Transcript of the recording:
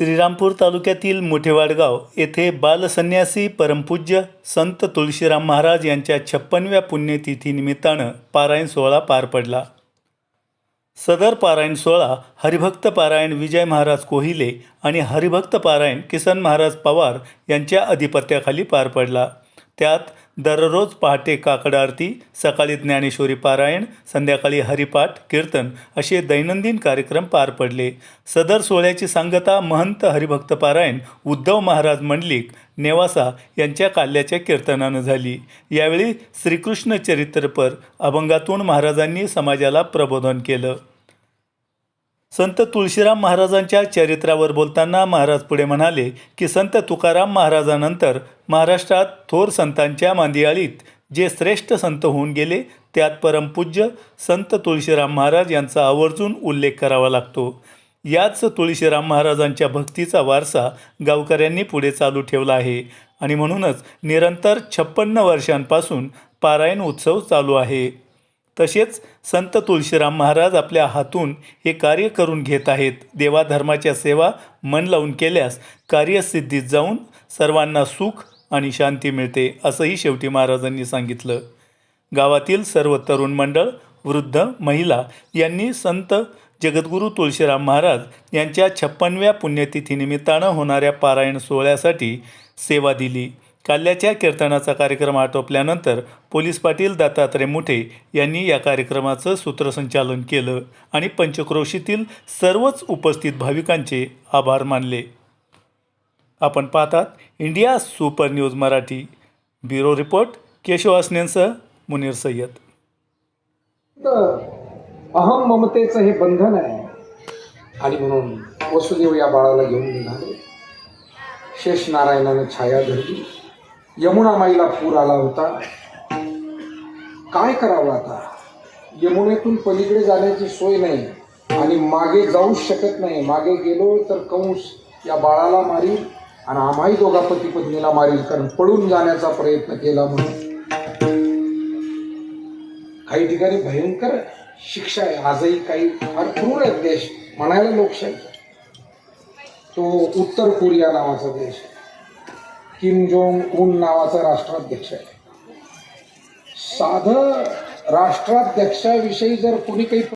श्रीरामपूर तालुक्यातील मोठेवाडगाव येथे बालसन्यासी परमपूज्य संत तुळशीराम महाराज यांच्या छप्पनव्या पुण्यतिथीनिमित्तानं पारायण सोहळा पार पडला. सदर पारायण सोहळा हरिभक्त पारायण विजय महाराज कोहिले आणि हरिभक्त पारायण किसन महाराज पवार यांच्या अधिपत्याखाली पार पडला. त्यात दररोज पहाटे काकड आरती सकाळी ज्ञानेश्वरी पारायण संध्याकाळी हरिपाठ कीर्तन असे दैनंदिन कार्यक्रम पार पडले. सदर सोहळ्याची सांगता महंत हरिभक्त पारायण उद्धव महाराज मंडलिक नेवासा यांच्या काल्याच्या कीर्तनानं झाली. यावेळी श्रीकृष्ण चरित्रपर अभंगातून महाराजांनी समाजाला प्रबोधन केलं. संत तुळशीराम महाराजांच्या चरित्रावर बोलताना महाराज पुढे म्हणाले की संत तुकाराम महाराजानंतर महाराष्ट्रात थोर संतांच्या मांदियाळीत जे श्रेष्ठ संत होऊन गेले त्यात परमपूज्य संत तुळशीराम महाराज यांचा आवर्जून उल्लेख करावा लागतो. याच तुळशीराम महाराजांच्या भक्तीचा वारसा गावकऱ्यांनी पुढे चालू ठेवला आहे आणि म्हणूनच निरंतर छप्पन्न वर्षांपासून पारायण उत्सव चालू आहे. तसेच संत तुळशीराम महाराज आपल्या हातून हे कार्य करून घेत आहेत. देवाधर्माच्या सेवा मन लावून केल्यास कार्यसिद्धीत जाऊन सर्वांना सुख आणि शांती मिळते असंही शेवटी महाराजांनी सांगितलं. गावातील सर्व तरुण मंडळ वृद्ध महिला यांनी संत जगद्गुरू तुळशीराम महाराज यांच्या छप्पनव्या पुण्यतिथीनिमित्तानं होणाऱ्या पारायण सोहळ्यासाठी सेवा दिली. काल्याच्या कीर्तनाचा कार्यक्रम आटोपल्यानंतर पोलीस पाटील दत्तात्रय मुठे यांनी या कार्यक्रमाचं सूत्रसंचालन केलं आणि पंचक्रोशीतील सर्वच उपस्थित भाविकांचे आभार मानले. आपण पाहतात India super news Marathi. Bureau report Keshav असनेंसह Munir Sayyed. अहम ममतेचं हे बंधन आहे. आणि म्हणून वसुदेव या बाळाला घेऊन निघाले शेष नारायणानं छाया धरली. यमुना माईला पूर आला होता. काय करावं आता? यमुनेतून पलीकडे जाण्याची सोय नाही आणि मागे जाऊ शकत नाही. मागे गेलो तर कंस या बाळाला मारील आणि आम्हाही दोघा पती पत्नीला मारील कारण पळून जाण्याचा प्रयत्न केला म्हणून. काही ठिकाणी भयंकर शिक्षा आहे. आजही काही फार क्रूर आहेत देश. म्हणायला लोकशाही तो उत्तर कोरिया नावाचा देश आहे. किम जोंग उन नावाचा राष्ट्राध्यक्ष आहे. साधं राष्ट्राध्यक्षाविषयी जर कोणी काही